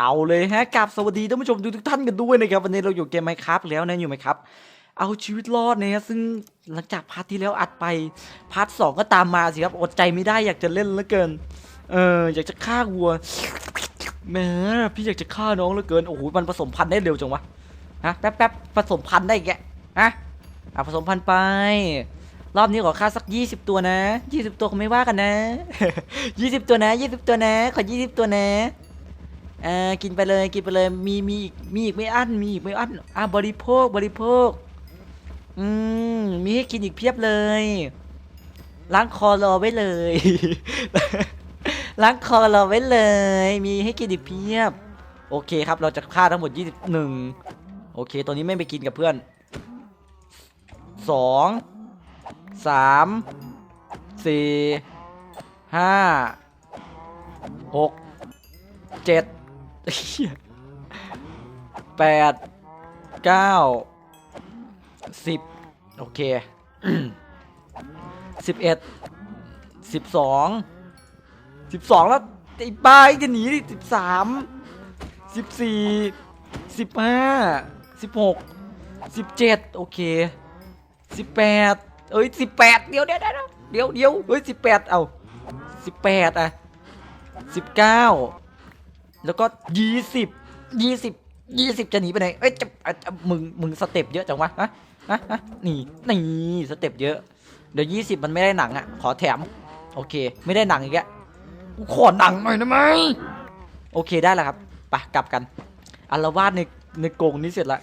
เอาเลยฮะกับสวัสดีท่านผู้ชมทุกท่านกันด้วยนะครับ วันนี้เราอยู่เกมไมครับแล้วนะอยู่ไหมครับ เอาชีวิตรอดเนี่ยฮะซึ่งหลังจากพาร์ทที่แล้วอัดไปพาร์ทสองก็ตามมาสิครับอดใจไม่ได้อยากจะเล่นเหลือเกิน เอออยากจะฆ่าวัวแหมพี่อยากจะฆ่าน้องเหลือเกินโอ้โหมันผสมพันธุ์ได้เร็วจังวะฮะแป๊บแป๊บผสมพันธุ์ได้อีกแกฮะอะผสมพันธุ์ไปรอบนี้ขอค่าสัก 20 ตัวนะ 20 ตัวคงไม่ว่ากันนะ 20 ตัวนะ 20 ตัวนะ ขอ 20 ตัวนะ เอ่ากินไปเลยกินไปเลยมีมีอีกมีอีกไม่อั้นมีอีกไม่อั้นอะบริโภคบริโภคอืมมีให้กินอีกเพียบเลยล้างคอรอไว้เลยล้างคอรอไว้เลย มีให้กินอีกเพียบ โอเคครับเราจะฆ่าทั้งหมด21โอเคตัวนี้ไม่ไปกินกับเพื่อน2สามสี่ห้าหกเจ็ด แปดเก้าสิบโอเคสิบเอ็ดสิบสองสิบสองแล้วไอ้บ้าจะหนีสิบสามสิบสี่สิบห้าสิบหกสิบเจ็ดโอเคสิบแปดเอ้ยสิบแปดเดี๋ยวเดี๋ยวเดี๋ยวเดี๋ยวเดี๋ยวเฮ้ยสิบแปดเอาสิบแปดอะสิบเก้า แล้วก็ยี่สิบยี่สิบยี่สิบจะหนีไปไหนเอ้ยจะะจะมึงมึงสเต็ปเยอะจังวะฮะฮะฮะนี่นี่สเต็ปเยอะ เดี๋ยวยี่สิบมันไม่ได้หนังอะ ขอแถม โอเค ไม่ได้หนังอีกแล้วกูขอหนังหน่อยได้ไหมโอเคได้แล้วครับไปกลับกันอัลวาดในในกรงนี้เสร็จละ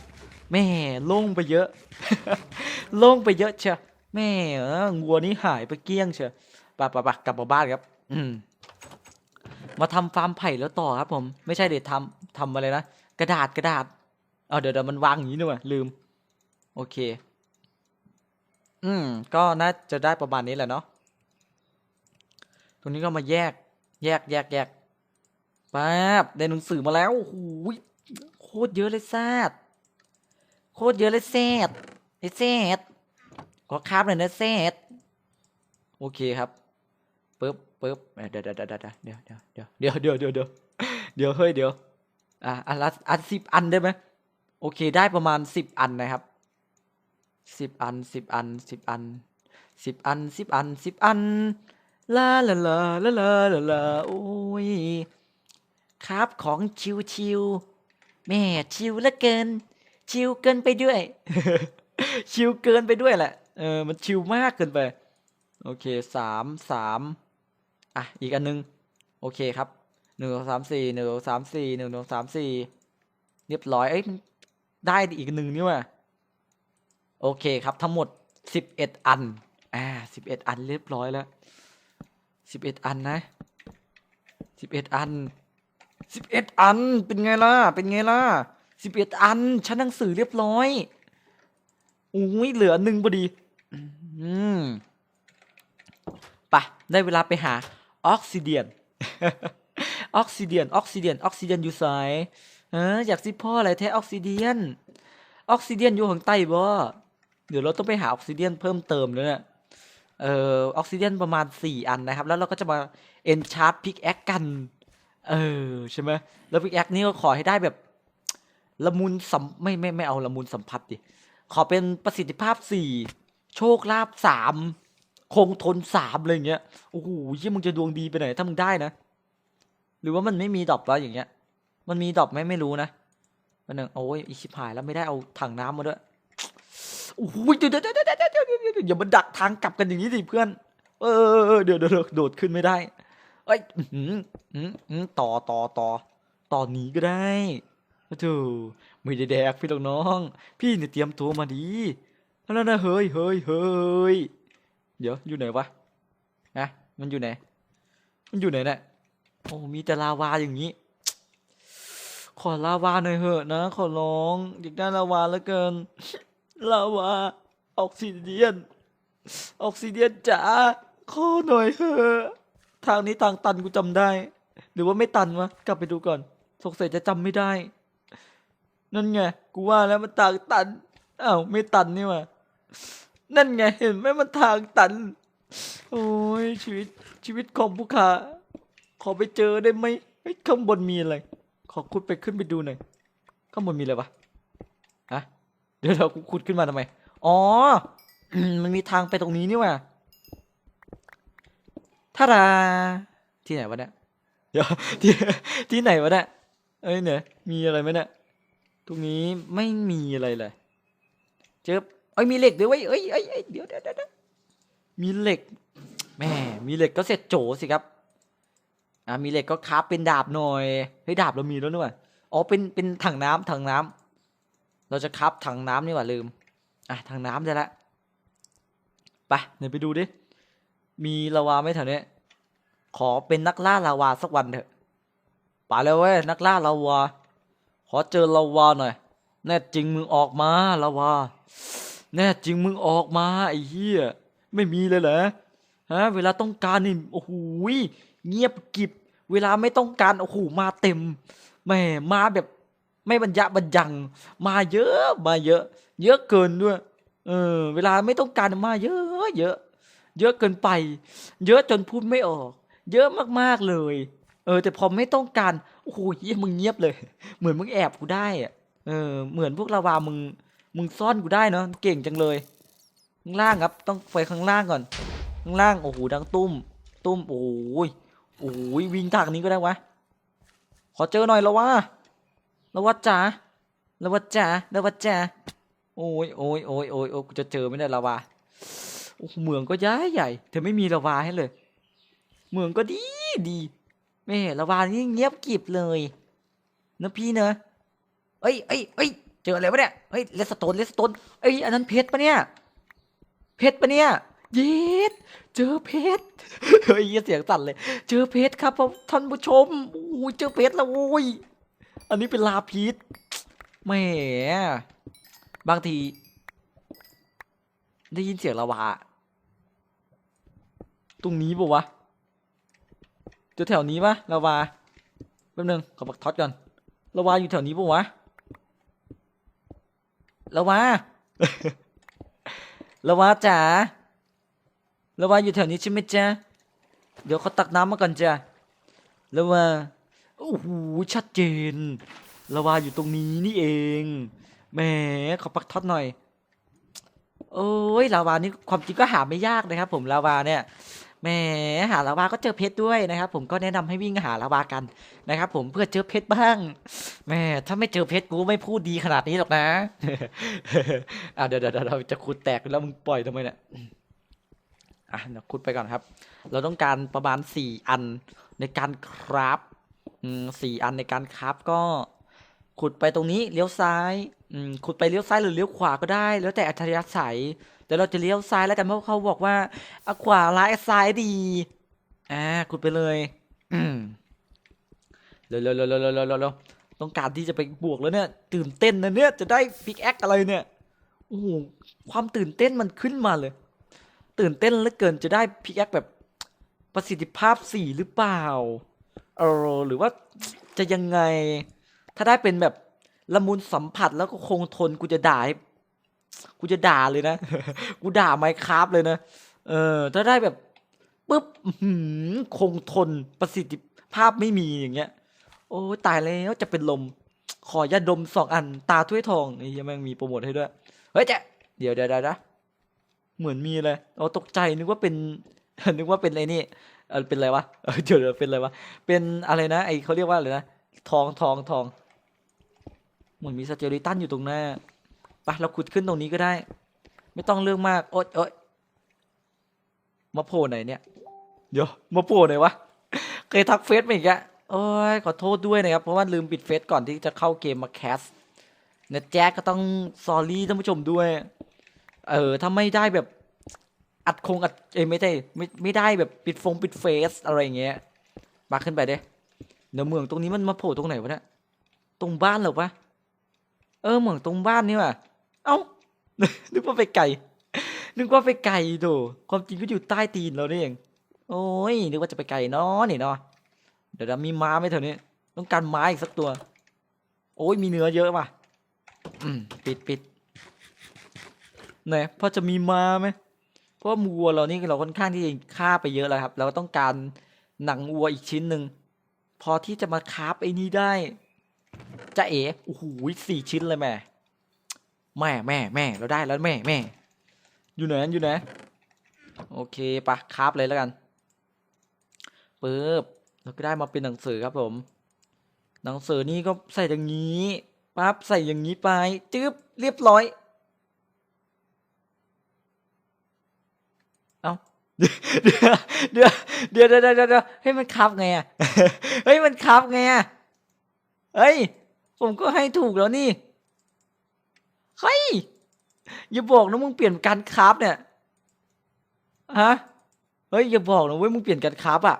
แม่โล่งไปเยอะ โล่งไปเยอะเชียวแม่งัวนี้หายไปเกลี้ยงเชียวปะปะปะกลับมาบ้านครับ อืม มาทำฟาร์มไผ่แล้วต่อครับผม ไม่ใช่เดี๋ยวทำทำอะไรนะ กระดาษกระดาษเอาเดี๋ยวเดี๋ยวมันวางอย่างนี้ด้วยลืม โอเค อืม ก็น่าจะได้ประมาณนี้แหละเนาะ ตรงนี้ก็มาแยก แยกแยกแยกป๊บได้หนังสือมาแล้วโอ้โหโคตรเยอะเลยแซดโคตรเยอะเลยแซดไอ้แซดขอคาบหน่อยนะเซตโอเคครับปึ๊บ ปึ๊บเดี๋ยวเดี๋ยวเดี๋ยวเดี๋ยวเดี๋ยวเดี๋ยวเดี๋ยวเดี๋ยวเดี๋ยวเดี๋ยวเฮ้ยเดี๋ยวอะอันละอันสิบอันได้ไหมโอเคได้ประมาณสิบอันนะครับสิบอันสิบอันสิบอันสิบอันสิบอันสิบอันลาลาลาลาลาลาลาโอ้ยครับของชิวชิวแม่ชิวเหลือเกิน ชิวเกินไปด้วย ชิวเกินไปด้วยแหละเออมันชิวมากเกินไป โอเคสามสาม อะอีกอันนึงโอเคครับหนึ่งสองสามสี่หนึ่งสองสามสี่หนึ่งสองสามสี่เรียบร้อยเอ้ยได้อีกหนึ่งนี่ว่ะโอเคครับทั้งหมดสิบเอ็ดอันอ่าสิบเอ็ดอันเรียบร้อยแล้วสิบเอ็ดอันนะสิบเอ็ดอันสิบเอ็ดอันเป็นไงล่ะเป็นไงล่ะสิบเอ็ดอันชั้นหนังสือเรียบร้อยอุ้ยเหลือหนึ่งพอดี อืมไปะได้เวลาไปหา ออกซิเดียนออกซิเดียนออกซิเดียนออกซิเดียนอยู่ไสายเอออยากสิพ่ออะไรแท้ออกซิเดียนออกซิเดียนอยู่ข้างใต้บ่เดี๋ยวเราต้องไปหาออกซิเดียนเพิ่มเติมด้วยเนี่ยเอ่อออกซิเดียนประมาณสี่อันนะครับ แล้วเราก็จะมาเอนชาร์ t พิกแอคกัน เออใช่ไหมแล้วพิกแอคนี่ก็ขอให้ได้แบบ ละมุนสัมไม่ไม่ไม่เอาละมุนสัมผัสดิ ขอเป็นประสิทธิภาพสี่โชคลาภสาม คงทนสามอะไรอย่างเงี้ยโอ้โหยี่มึงจะดวงดีไปไหนถ้ามึงได้นะ หรือว่ามันไม่มีดรอปวะอย่างเงี้ย มันมีดรอปไหมไม่รู้นะมันหนึ่งโอ้ยอีชิพายแล้วไม่ได้เอาถังน้ำมาด้วยโอ้โหเดี๋ยเดี๋ยวเดี๋ยวเดี๋ยวเดี๋ยวเดี๋ยวเดี๋ยวอย่ามาดักทางกลับกันอย่างนี้สิเพื่อน เออเออเอดี๋ยวเดี๋ยวเดี๋ยวโดดขึ้นไม่ได้เอ้ยอื้อหืออื้อหือต่อต่อต่อต่อหนีก็ได้โอ้โหไม่ได้แดกพี่ลูกน้อง พี่เนี่ยเตรียมตัวมาดีแล้วนะเฮ้ยเฮ้ยเฮ้ย เดี๋ยวอยู่ไหนวะนะมันอยู่ไหน มันอยู่ไหนเนี่ยโอ้มีแต่ลาวาอย่างนี้ ขอลาวาหน่อยเหอะนะ ขอร้องอยากได้ลาวาแล้วเกิน ลาวาออกซิเดียน ออกซิเดียนจ๋าขอหน่อยเถอะทางนี้ทางตันกูจำได้ หรือว่าไม่ตันวะกลับไปดูก่อนสงสัยจะจำไม่ได้ นั่นไง กูว่าแล้วมันทางตันอ้าวไม่ตันนี่ว่า นั่นไงเห็นไหมมันทางตัน โอ้ยชีวิตชีวิตของผู้ขาขอไปเจอได้ไหมเฮ้ยข้างบนมีอะไร ขอขุดไปขึ้นไปดูหน่อย ข้างบนมีอะไรวะฮะเดี๋ยวเราขุดขึ้นมาทำไม อ๋อ มันมีทางไปตรงนี้นี่ว่ะท่าดาที่ไหนวะเนี่ย เดี๋ยวที่ที่ไหนวะเนี่ย เอ้ยเนี่ย มีอะไรไหมเนี่ย ตรงนี้ไม่มีอะไรเลย เจอ เอ้ยมีเหล็กด้วยเว้ยเอ้ยเอ้ยเอ้ยเดี๋ยวเดี๋ยวเดี๋ยวมีเหล็กแม่มีเหล็กก็เสร็จโจสิครับอ่ามีเหล็กก็คราฟเป็นดาบหน่อยเฮ้ยดาบเรามีแล้วนี่หว่าอ๋อเป็นเป็นถังน้ำถังน้ำเราจะคราฟถังน้ำนี่หว่าลืมอะถังน้ำได้ละไปเดี๋ยวไปดูดิมีลาวาไหมแถวนี้ขอเป็นนักล่าลาวาสักวันเถอะไปเลยเว้ยนักล่าลาวา ขอเจอลาวาหน่อยแน่จริงมึงออกมาลาวา แน่จริงมึงออกมาไอ้เหี้ยไม่มีเลยเหรอฮะเวลาต้องการนี่โอ้โหเงียบกิบ เวลาไม่ต้องการโอ้โหมาเต็มแหม่มาแบบไม่บรรยะบรรยัง มาเยอะมาเยอะ เยอะเกินด้วยเออเวลาไม่ต้องการมาเยอะเยอะ เยอะเกินไป เยอะจนพูดไม่ออก เยอะมากๆเลย เออ แต่พอไม่ต้องการโอ้โหเหี้ยมึงเงียบเลย เหมือนมึงแอบกูได้อะเออเหมือนพวกลาวามึง มึงซ่อนกูได้เนาะเก่งจังเลย ข้างล่างครับ ต้องไปข้างล่างก่อน ข้างล่างโอ้โหดังตุ้ม ตุ้มโอ้ยโอ้ยวิ่งทางนี้ก็ได้วะขอเจอหน่อยละวะละวะจ๋าละวะจ๋าละวะจ๋าโอ้ยโอ้ยโอ้ยโอ้ยโอ้ยกูจะเจอไม่ได้ละวะโอ้โหเมืองก็ย้ายใหญ่แต่ไม่มีละวาให้เลย เมืองก็ดีดีแม่ละวานี่เงียบกริบเลยนะพี่เนอะเอ้ยเอ้ยเอ้ย เจออะไรวะเนี่ย เฮ้ยเลสโตนเลสโตนเอ้ยอันนั้นเพชรปะเนี่ย เพชรปะเนี่ยเย็ดเจอเพชรเฮ้ยเสียงสั่นเลย เจอเพชรครับท่านผู้ชมโอ้ยเจอเพชรแล้วโอ้ยอันนี้เป็นลาพีชแหมบางที ได้ยินเสียงลาวาตรงนี้ปะวะเจอแถวนี้ปะลาวาแป๊บนึงขอปักท็อตก่อนลาวาอยู่แถวนี้ปะวะ ละวาละวาจ๋าละวาอยู่แถวนี้ใช่ไหมจ๊ะเดี๋ยวเขาตักน้ำมาก่อนจ้ะละวาโอ้โหชัดเจนละวาอยู่ตรงนี้นี่เองแหมขอปักท็อตหน่อย โอ้ยลาวานี่ความจริงก็หาไม่ยากนะครับผมลาวาเนี่ย แหมหาลาวาก็เจอเพชรด้วยนะครับ ผมก็แนะนำให้วิ่งหาลาวากันนะครับ ผมเพื่อเจอเพชรบ้างแหม่ถ้าไม่เจอเพชรกูไม่พูดดีขนาดนี้หรอกนะอะเดี๋ยวเดี๋ยวเราจะขุดแตกแล้วมึงปล่อยทำไมเนี่ยอะเดี๋ยวขุดไปก่อนครับ เราต้องการประมาณสี่อันในการคราฟสี่อันในการคราฟก็ขุดไปตรงนี้เลี้ยวซ้าย คุณไปเลี้ยวซ้ายหรือเลี้ยวขวาก็ได้ แล้วแต่อัธยาศัยแต่เราจะเลี้ยวซ้ายแล้วกันเพราะเขาบอกว่าเอาขวาร้ายซ้ายดีอ่าคุณไปเลยอืมเร็วเร็วเร็วเร็วเร็วเร็วต้องการที่จะไปบวกแล้วเนี่ย ตื่นเต้นนะเนี่ยจะได้พิกแอคอะไรเนี่ยโอ้โหความตื่นเต้นมันขึ้นมาเลย ตื่นเต้นเหลือเกินจะได้พิกแอคแบบประสิทธิภาพสี่หรือเปล่าเออหรือว่าจะยังไง ถ้าได้เป็นแบบ ละมุนสัมผัสแล้วก็คงทนกูจะด่าให้กูจะด่าเลยนะ กูด่าไมค์คราฟเลยนะ เออ ถ้าได้แบบปุ๊บอื้อหือคงทนประสิทธิภาพไม่มีอย่างเงี้ย โอ้ยตายแล้วจะเป็นลม ขอยาดมสองอันตาถ้วยทองไอ้ยังแม่งมีโปรโมทให้ด้วย เฮ้ยเจ๊ะเดี๋ยวเดี๋ยวเดี๋ยวนะเหมือนมีเลยโอ้ตกใจนึกว่าเป็น นึกว่าเป็นอะไรนี่เออเป็นอะไรวะเออเดี๋ยวเดี๋ยวเป็นอะไรวะ เป็นอะไรนะ ไอเขาเรียกว่าอะไรนะ ทองทองทองเห มือนมีสเจอริตันอยู่ตรงหน้าไปเราขุดขึ้นตรงนี้ก็ได้ ไม่ต้องเรื่องมากโอ๊ยโอ๊ยมาโผล่ไหนเนี่ย เดี๋ยวมาโผล่ไหนวะ เคยทักเฟซมาอีกอะโอ้ยขอโทษด้วยนะครับ เพราะว่าลืมปิดเฟซก่อนที่จะเข้าเกมมาแคสเนี่ยแจ็คก็ต้องซอรี่ท่านผู้ชมด้วย เออถ้าไม่ได้แบบอัดคงอัดเอ้ยไม่ใช่ไม่ไม่ได้แบบปิดฟงปิดเฟซอะไรอย่างเงี้ยมาขึ้นไปเด้เดี๋ยวเมืองตรงนี้มันมาโผล่ตรงไหนวะเนี่ยตรงบ้านเหรอวะ เออเหมืองตรงบ้านนี่ว่ะเอ้า นึกว่าไปไกลนึกว่าไปไกลโถความจริงก็อยู่ใต้ตีนเรานี่เอง โอ้ย นึกว่าจะไปไกลเนาะนี่เนาะ เดี๋ยวเรามีม้าไหมแถวนี้ ต้องการม้าอีกสักตัว โอ้ยมีเนื้อเยอะว่ะอืมปิดปิดไหนพอจะมีม้าไหมเพราะวัวเรานี่เราค่อนข้างที่จะฆ่าไปเยอะแล้วครับ เราต้องการหนังวัวอีกชิ้นหนึ่ง พอที่จะมาคาฟไอ้นี่ได้ จะเอ๋โอ้โหสี่ชิ้นเลยแม่ แม่แม่แม่เราได้แล้วแม่แม่ อยู่ไหนอยู่ไหนโอเคปะคราบเลยแล้วกันปึ๊บเราก็ได้มาเป็นหนังสือครับผม หนังสือนี่ก็ใส่อย่างนี้ปั๊บใส่อย่างนี้ไปจึ๊บเรียบร้อย เอาเดี๋ยวเดี๋ยวเดี๋ยวเดี๋ยวเดี๋ยวเดี๋ยวให้ยมันคับไงอะเฮ้ยมันคับไงอะเฮ้ย ผมก็ให้ถูกแล้วนี่ เฮ้ย อย่าบอกนะมึงเปลี่ยนการคราฟเนี่ย ฮะ เฮ้ยอย่าบอกนะเว้ยมึงเปลี่ยนการคราฟอะ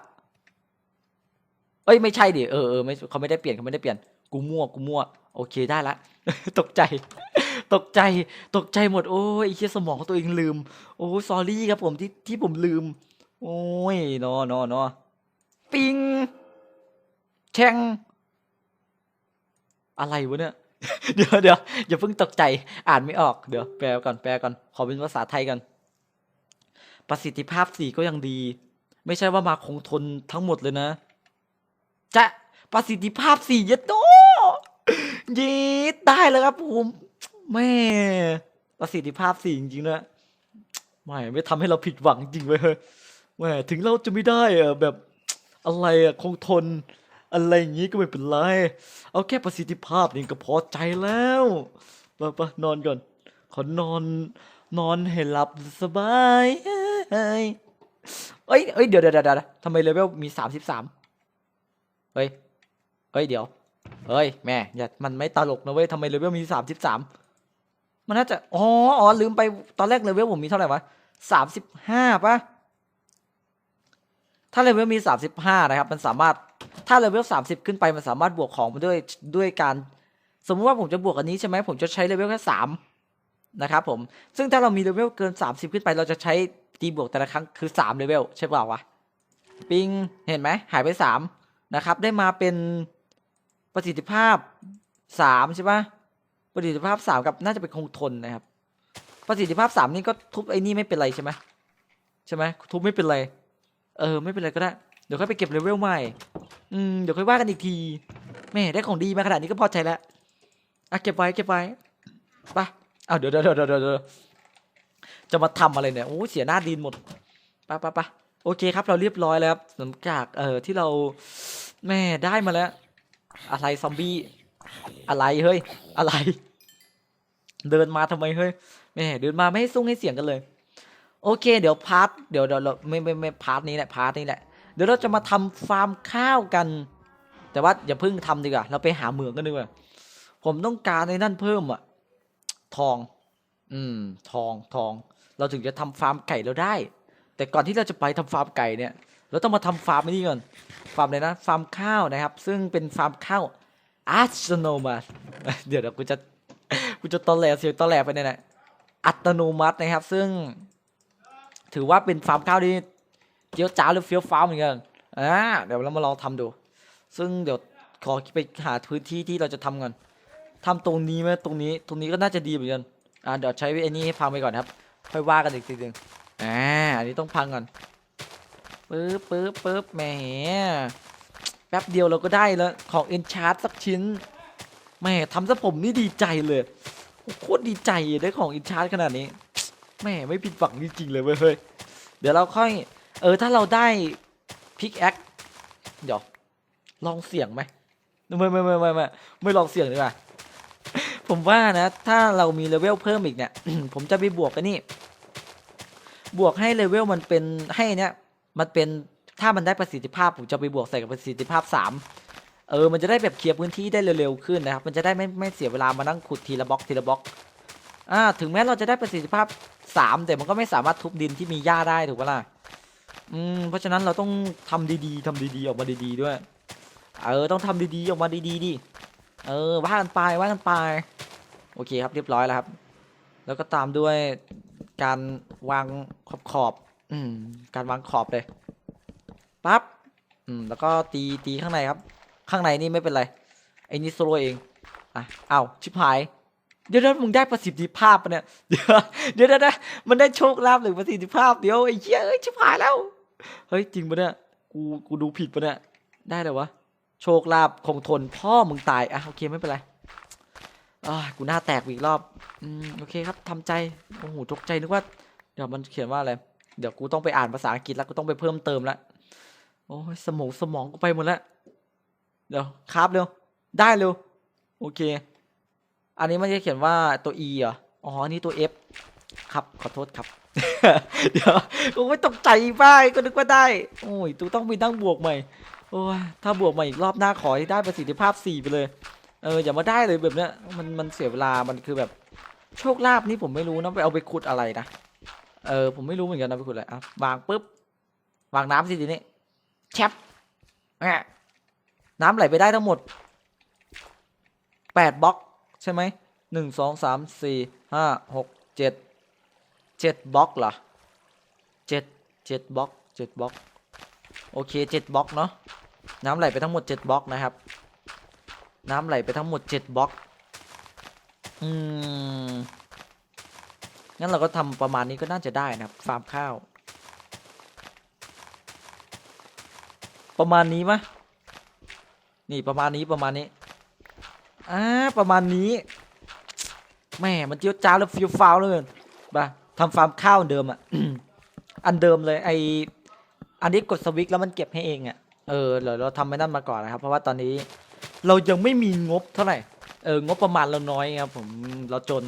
เอ้ยไม่ใช่ดิ เออเออไม่เขาไม่ได้เปลี่ยนเขาไม่ได้เปลี่ยน กูมั่วกูมั่ว โอเคได้ละ ตกใจ ตกใจ ตกใจหมด โอ้ยไอ้เชี่ยสมองตัวเองลืม โอ้ซอรี่ครับผมที่ที่ผมลืม โอ้ยนอนอนอปิงแชง อะไรวะเนี่ย เดี๋ยวเดี๋ยวอย่าเพิ่งตกใจอ่านไม่ออกเดี๋ยวแปลก่อนแปลก่อนขอเป็นภาษาไทยกัน ประสิทธิภาพสีก็ยังดี ไม่ใช่ว่ามาคงทนทั้งหมดเลยนะ จะประสิทธิภาพสีเยดโตย็ดได้เลยครับผมแม่ประสิทธิภาพสีจริงๆนะไม่ไม่ทำให้เราผิดหวังจริงเว้ยเฮ้ยแม่ถึงเราจะไม่ได้อะแบบอะไรอะคงทน อะไรอย่างนี้ก็ไม่เป็นไร เอาแค่ประสิทธิภาพนี่ก็พอใจแล้วไปไปนอนก่อน ขอนอน นอนให้หลับสบายเอ้ยเอ้ยเดี๋ยวเดี๋ยวเดี๋ยวเดี๋ยวทำไมเลเวลมีสามสิบสามเฮ้ยเฮ้ย เดี๋ยว เฮ้ย แม่ อย่า มันไม่ตลกนะเว้ยทำไมเลเวลมีสามสิบสามมันน่าจะ อ๋อ อ๋อ ลืมไป ตอนแรกเลเวลผมมีเท่าไหร่วะสามสิบห้าปะถ้าเลเวลมีสามสิบห้านะครับ มันสามารถ ถ้าเลเวลสามสิบขึ้นไปมันสามารถบวกของมาด้วยด้วยการสมมุติว่าผมจะบวกอันนี้ใช่ไหมผมจะใช้เลเวลแค่สามนะครับผมซึ่งถ้าเรามีเลเวลเกินสามสิบขึ้นไป เราจะใช้ตีบวกแต่ละครั้งคือสามเลเวลใช่เปล่าวะปิงเห็นไหมหายไปสามนะครับ ได้มาเป็นประสิทธิภาพสามใช่ปะประสิทธิภาพสามกับน่าจะเป็นคงทนนะครับ ประสิทธิภาพสามนี่ก็ทุบไอ้นี่ไม่เป็นไรใช่ไหมใช่ไหมทุบไม่เป็นไร เออ ไม่เป็นไรก็ได้ เดี๋ยวค่อยไปเก็บเลเวลใหม่ อืม เดี๋ยวค่อยว่ากันอีกที แม่ได้ของดีมาขนาดนี้ก็พอใจแล้วอะเก็บไว้เก็บไว้ไปอ้าวเดี๋ยวเดี๋ยวเดี๋ยวเดี๋ยวจะมาทำอะไรเนี่ย โอ้เสียหน้าดินหมดไปไปไปโอเคครับ เราเรียบร้อยแล้วครับหลังจากเอ่อที่เราแม่ได้มาแล้ว อะไรซอมบี้อะไรเฮ้ย อะไร เดินมาทำไมเฮ้ยแม่เดินมาไม่ให้ซุ้งให้เสียงกันเลย โอเค เดี๋ยวพาร์ทเดี๋ยวเดี๋ยวเราไม่ไม่ไม่พาร์ทนี้แหละพาร์ทนี้แหละ เดี๋ยวเราจะมาทำฟาร์มข้าวกัน แต่ว่าอย่าเพิ่งทำดีกว่า เราไปหาเหมืองกันดีกว่า ผมต้องการในนั่นเพิ่มอะทอง อืม ทองทอง เราถึงจะทำฟาร์มไก่เราได้ แต่ก่อนที่เราจะไปทำฟาร์มไก่เนี่ย เราต้องมาทำฟาร์มนี่ก่อน ฟาร์มเลยนะ ฟาร์มข้าวนะครับ ซึ่งเป็นฟาร์มข้าวอัตโนมัติเดี๋ยวเดี๋ยวกูจะกูจะตอแหลเสียงตอแหลไปเนี่ยนะอัตโนมัตินะครับ ซึ่ง ถือว่าเป็นฟาร์มข้าวที่ เจียวจ้าหรือเฟี้ยวฟ้าวเหมือนกันอ่าเดี๋ยวเรามาลองทำดู ซึ่งเดี๋ยวขอไปหาพื้นที่ที่เราจะทำก่อนทำตรงนี้ไหมตรงนี้ตรงนี้ก็น่าจะดีเหมือนกันอ่าเดี๋ยวใช้ไอ้นี่ให้พังไปก่อนครับ ค่อยว่ากันอีกทีหนึงอ่าอันนี้ต้องพังก่อนปึ๊บปึ๊บปึ๊บแหมแป๊บเดียวเราก็ได้แล้วของเอนชาร์ตสักชิ้นแหมทำซะผมนี่ดีใจเลยโคตรดีใจได้ของเอนชาร์ตขนาดนี้แหมไม่ผิดหวังจริงๆเลยเว้ยเดี๋ยวเราค่อย ออถ้าเราได้พิกแอคเดี๋ยว ลองเสี่ยงไหมไม่ไม่ไม่ไม่ไม่ไม่ลองเสี่ยงดีกว่าผมว่านะ ถ้าเรามีเลเวลเพิ่มอีกเนี่ย ผมจะไปบวกกันนี่ บวกให้เลเวลมันเป็นให้เนี่ย มันเป็นถ้ามันได้ประสิทธิภาพ ผมจะไปบวกใส่กับประสิทธิภาพสามเออ มันจะได้แบบเคลียร์พื้นที่ได้เร็วๆขึ้นนะครับ มันจะได้ไม่ไม่เสียเวลามานั่งขุดทีละบล็อกทีละบล็อก อ่า ถึงแม้เราจะได้ประสิทธิภาพสามแต่มันก็ไม่สามารถทุบดินที่มีหญ้าได้ถูกปะล่ะ อืมเพราะฉะนั้นเราต้องทำดีๆทำดีๆ ออกมาดีๆด้วย เออ ต้องทำดีๆ ออกมาดีๆดิ เออ ว่ากันไป ว่ากันไป โอเคครับ เรียบร้อยแล้วครับ แล้วก็ตามด้วยการวางขอบขอบๆอืม การวางขอบเลย ปั๊บ อืม แล้วก็ตี ตีข้างในครับ ข้างในนี่ไม่เป็นไร ไอ้นี่โซโลเอง อะเอาชิบหาย เดี๋ยวนะมึงได้ประสิทธิภาพปะเนี่ย เดี๋ยวเดี๋ยวนะมันได้โชคลาภหรือประสิทธิภาพ เดี๋ยวไอ้เหี้ยเอ้ยชิบหายแล้ว เฮ้ยจริงปะเนี่ย กูกูดูผิดปะเนี่ย ได้เลยวะ โชคลาภคงทนพ่อมึงตาย อะโอเคไม่เป็นไรอ่ากูหน้าแตกอีกรอบ อืมโอเคครับทำใจ โอ้โหตกใจนึกว่า เดี๋ยวมันเขียนว่าอะไร เดี๋ยวกูต้องไปอ่านภาษาอังกฤษแล้วกูต้องไปเพิ่มเติมแล้วโอ้ยสมองสมองกูไปหมดแล้ว เดี๋ยวครับเร็ว ได้เร็ว โอเค อันนี้มันจะเขียนว่าตัว E เหรอ อ๋ออันนี้ตัว F ครับ ขอโทษครับ เดี๋ยวกูไม่ตกใจบ้าก็นึกว่าได้ โอ้ยตูต้องไปนั่งบวกใหม่ โอ้ยถ้าบวกใหม่อีกรอบหน้าขอให้ได้ประสิทธิภาพ4ไปเลย เอออย่ามาได้เลยแบบเนี้ย มันมันเสียเวลา มันคือแบบโชคลาภนี่ผมไม่รู้นะไปเอาไปขุดอะไรนะ เออผมไม่รู้เหมือนกันนะไปขุดอะไรอะวางปุ๊บวางน้ำสิทีนี้แชปแหมน้ำไหลไปได้ทั้งหมดแปดบล็อกใช่ไหมหนึ่งสองสามสี่ห้าหกเจ็ด เจ็ดบล็อกเหรอเจ็ดเจ็ดบล็อกเจ็ดบล็อกโอเคเจ็ดบล็อกเนาะน้ำไหลไปทั้งหมดเจ็ดบล็อกนะครับ น้ำไหลไปทั้งหมดเจ็ดบล็อกอืมงั้นเราก็ทำประมาณนี้ก็น่าจะได้นะครับฟาร์มข้าว ประมาณนี้มะนี่ประมาณนี้ประมาณนี้อ่าประมาณนี้แม่มันเจียวจ้าแล้วฟิวฟาวเลยป่ะ ทำฟาร์มข้าวเดิมอะ อันเดิมเลยไออันนี้กดสวิตช์แล้วมันเก็บให้เองอะ เออเดี๋ยวเราทำไม่นั่นมาก่อนนะครับ เพราะว่าตอนนี้เรายังไม่มีงบเท่าไหร่ เอองบประมาณเราน้อยครับผม เราจน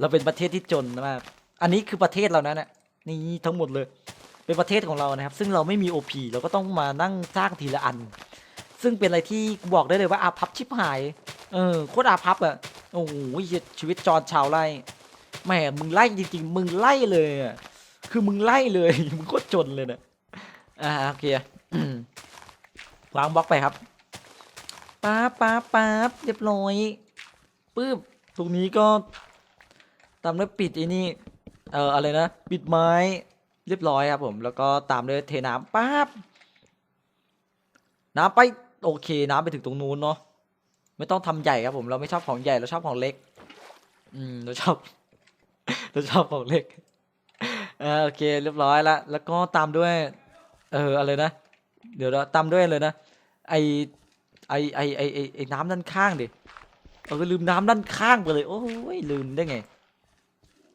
เราเป็นประเทศที่จนมาก อันนี้คือประเทศเรานะเนี่ยนี่ทั้งหมดเลย เป็นประเทศของเรานะครับ ซึ่งเราไม่มี OP เราก็ต้องมานั่งสร้างทีละอัน ซึ่งเป็นอะไรที่บอกได้เลยว่าอาพับชิบหาย เออโคตรอาพับอะ โอ้โหชีวิตจอนชาวไร่ แหมมึงไล่จริงๆ มึงไล่เลยอะคือมึงไล่เลย มึงโคตรจนเลยนะอ่าโอเควางบล็อกไปครับป๊าบป๊าบป๊าบเรียบร้อยปึ๊บตรงนี้ก็ตามด้วยปิดไอ้นี่เอ่ออะไรนะปิดไม้เรียบร้อยครับผม แล้วก็ตามด้วยเทน้ำป๊าบน้ำไปโอเคน้ำไปถึงตรงนู้นเนาะไม่ต้องทำใหญ่ครับผมเราไม่ชอบของใหญ่เราชอบของเล็ก อืมเราชอบ เราชอบของเล็กเออโอเคเรียบร้อยละแล้วก็ตามด้วย เอออะไรนะ เดี๋ยวเราตามด้วยเลยนะไอไอไอไอไอไอน้ำด้านข้างดิเออลืมน้ำด้านข้างไปเลย โอ้ยลืมได้ไง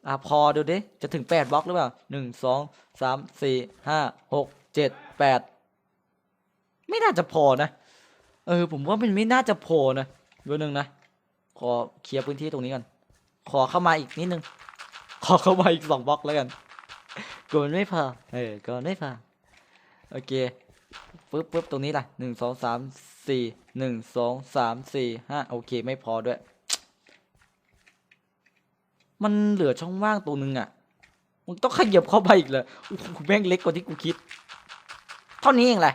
อะพอดูดิจะถึงแปดบล็อกหรือเปล่าหนึ่งสองสามสี่ห้าหกเจ็ดแปดไม่น่าจะพอนะเออผมว่ามันไม่น่าจะพอนะเดี๋ยวหนึ่งนะขอเคลียร์พื้นที่ตรงนี้ก่อนขอเข้ามาอีกนิดนึง ขอเข้ามาอีกสองบล็อกแล้วกันกลัวมันไม่พอเออกลัวมันไม่พอโอเคปึ๊บปึ๊บตรงนี้ล่ะหนึ่งสองสามสี่หนึ่งสองสามสี่ห้าโอเคไม่พอด้วย มันเหลือช่องว่างตรงนึงอะมึงต้องขยับเข้าไปอีกเลยโอ้โหแม่งเล็กกว่าที่กูคิด เท่านี้เองแหละ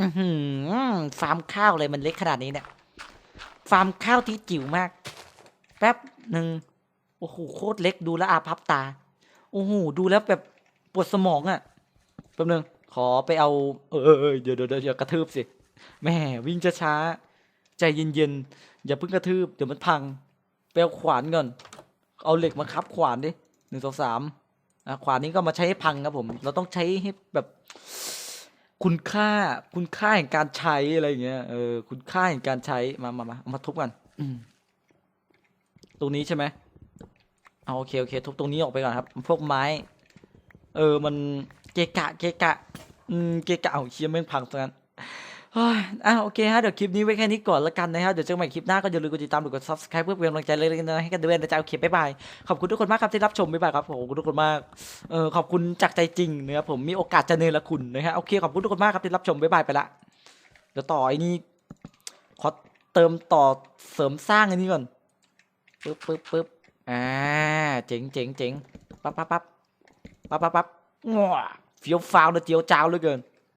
อือหือฟาร์มข้าวเลยมันเล็กขนาดนี้เนี่ย ฟาร์มข้าวที่จิ๋วมาก แป๊บหนึ่ง โอ้โหโคตรเล็กดูแลวอาพับตา โอ้โหดูแล้วแบบปวดสมองอะ่ะแป๊บหนึงขอไปเอาเออเออเออเดี๋ยวเดี๋ยวเดี๋ยวอย่ากระทืบสิแม่วิ่งช้าๆใจเย็นๆอย่าเพิ่งกระทืบเดี๋ยวมันพังไปเอาขวานก่อน เอาเหล็กมาคับขวานดิหนึ่งสองสามอะขวานนี้ก็มาใช้ให้พังครับผม เราต้องใช้ให้แบบคุณค่าคุณค่าแห่งการใช้อะไรอย่างเงี้ยเออคุณค่าแห่งการใช้มามามาเอามาทุบกันอืมตรงนี้ใช่ไหม เอาโอเคโอเค ทุบตรงนี้ออกไปก่อนครับ พวกไม้ เออมันเกะกะเกะกะ อืมเกะกะเอาเชียแม่งพังซะงั้นเฮ้ยอะโอเคฮะเดี๋ยวคลิปนี้ไว้แค่นี้ก่อนละกันนะครับเดี๋ยวเจอกันใหม่คลิปหน้าก็อย่าลืมกดติดตามหรือกด subscribe เพื่อเป็นกำลังใจเล็กๆน้อยๆให้กันด้วยนะจ๊ะโอเคบ๊ายบายขอบคุณทุกคนมากครับที่รับชมบ๊ายบายครับขอบคุณทุกคนมากเออขอบคุณจากใจจริงนะครับผมมีโอกาสจะเนรคุณนะฮะโอเคขอบคุณทุกคนมากครับที่รับชมบ๊ายบายไปละเดี๋ยวต่อไอ้นี่ขอเติมต่อเสริมสร้างอันนี้ก่อนปึ๊บปึ๊บปึ๊บ อ่าเจ๋งเจ๋งเจ๋งปั๊บปั๊บปั๊บปั๊